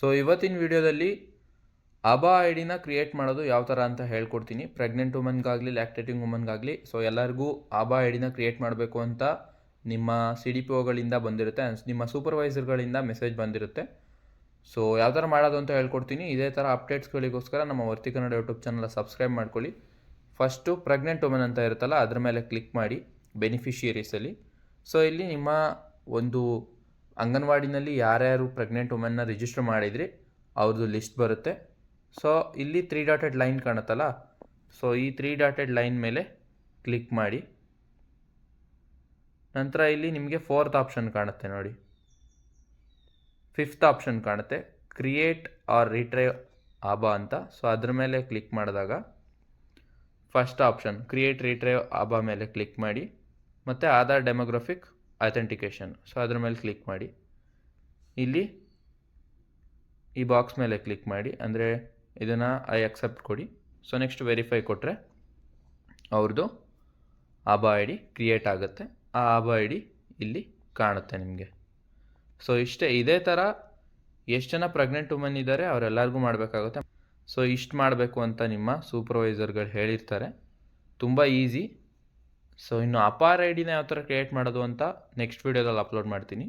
So ಇವತ್ತಿನ ವಿಡಿಯೋದಲ್ಲಿ ಅಬಾ I ಡಿನ create ಮಾಡೋದು ಯಾವ ಥರ ಅಂತ ಹೇಳ್ಕೊಡ್ತೀನಿ. ಪ್ರೆಗ್ನೆಂಟ್ ವುಮನ್ಗಾಗಲಿ ಲ್ಯಾಕ್ಟೇಟಿಂಗ್ ವುಮನ್ಗಾಗಲಿ ಸೊ ಎಲ್ಲರಿಗೂ ಆಬಾ ಐ ಡಿನ ಕ್ರಿಯೇಟ್ ಮಾಡಬೇಕು ಅಂತ ನಿಮ್ಮ ಸಿ ಡಿ ಪಿ ಒಗಳಿಂದ ಬಂದಿರುತ್ತೆ. ನಿಮ್ಮ ಸೂಪರ್ವೈಸರ್ಗಳಿಂದ ಮೆಸೇಜ್ ಬಂದಿರುತ್ತೆ. ಸೊ ಯಾವ ಥರ ಮಾಡೋದು ಅಂತ ಹೇಳ್ಕೊಡ್ತೀನಿ. ಇದೇ ಥರ ಅಪ್ಡೇಟ್ಸ್ಗಳಿಗೋಸ್ಕರ ನಮ್ಮ ವರ್ತಿ ಕನ್ನಡ ಯೂಟ್ಯೂಬ್ ಚಾನಲ್ ಸಬ್ಸ್ಕ್ರೈಬ್ ಮಾಡ್ಕೊಳ್ಳಿ. ಫಸ್ಟು ಪ್ರೆಗ್ನೆಂಟ್ ವುಮನ್ ಅಂತ ಇರುತ್ತಲ್ಲ, ಅದ್ರ ಮೇಲೆ ಕ್ಲಿಕ್ ಮಾಡಿ ಬೆನಿಫಿಷಿಯರೀಸಲ್ಲಿ ಸೊ ಇಲ್ಲಿ ನಿಮ್ಮ ಒಂದು ಅಂಗನವಾಡಿನಲ್ಲಿ ಯಾರ್ಯಾರು ಪ್ರೆಗ್ನೆಂಟ್ ವುಮೆನ್ನ ರಿಜಿಸ್ಟರ್ ಮಾಡಿದ್ರಿ ಅವ್ರದ್ದು ಲಿಸ್ಟ್ ಬರುತ್ತೆ. ಸೊ ಇಲ್ಲಿ ತ್ರೀ ಡಾಟೆಡ್ ಲೈನ್ ಕಾಣುತ್ತಲ್ಲ? ಸೊ ಈ ತ್ರೀ ಡಾಟೆಡ್ ಲೈನ್ ಮೇಲೆ ಕ್ಲಿಕ್ ಮಾಡಿ. ನಂತರ ಇಲ್ಲಿ ನಿಮಗೆ ಫೋರ್ತ್ ಆಪ್ಷನ್ ಕಾಣುತ್ತೆ ನೋಡಿ. ಫಿಫ್ತ್ ಆಪ್ಷನ್ ಕಾಣುತ್ತೆ. ಕ್ರಿಯೇಟ್ ಆರ್ ರಿಟ್ರೈವ್ ಆಬಾ ಅಂತ. ಸೊ ಅದ್ರ ಮೇಲೆ ಕ್ಲಿಕ್ ಮಾಡಿದಾಗ first option create retrieve ABHA ಮೇಲೆ ಕ್ಲಿಕ್ ಮಾಡಿ. ಮತ್ತು ಆಧಾರ್ ಡೆಮೋಗ್ರಫಿಕ್ ಅಥೆಂಟಿಕೇಷನ್ ಸೊ ಅದ್ರ ಮೇಲೆ ಕ್ಲಿಕ್ ಮಾಡಿ. ಇಲ್ಲಿ ಈ ಬಾಕ್ಸ್ ಮೇಲೆ ಕ್ಲಿಕ್ ಮಾಡಿ. ಅಂದರೆ ಇದನ್ನು ಐ ಅಕ್ಸೆಪ್ಟ್ ಕೊಡಿ. ಸೊ ನೆಕ್ಸ್ಟ್ ವೆರಿಫೈ ಕೊಟ್ಟರೆ ಅವ್ರದ್ದು ಆಬಾ ಐ ಡಿ ಕ್ರಿಯೇಟ್ ಆಗುತ್ತೆ. ಆ ಆಬಾ ಐ ಡಿ ಇಲ್ಲಿ ಕಾಣುತ್ತೆ ನಿಮಗೆ. ಸೊ ಇಷ್ಟೇ ಇದೇ ಥರ ಎಷ್ಟು ಜನ ಪ್ರೆಗ್ನೆಂಟ್ ವುಮನ್ ಇದ್ದಾರೆ ಅವರೆಲ್ಲರಿಗೂ ಮಾಡಬೇಕಾಗುತ್ತೆ. ಸೊ ಇಷ್ಟು ಮಾಡಬೇಕು ಅಂತ ನಿಮ್ಮ ಸೂಪರ್ವೈಸರ್ಗಳು ಹೇಳಿರ್ತಾರೆ. ತುಂಬ ಈಸಿ ಸೊ ಇನ್ನು ಅಪಾರ್ ಐ ಡಿನ ಯಾವ ಥರ ಕ್ರಿಯೇಟ್ ಮಾಡೋದು ಅಂತ ನೆಕ್ಸ್ಟ್ ವೀಡಿಯೋದಲ್ಲಿ ಅಪ್ಲೋಡ್ ಮಾಡ್ತೀನಿ.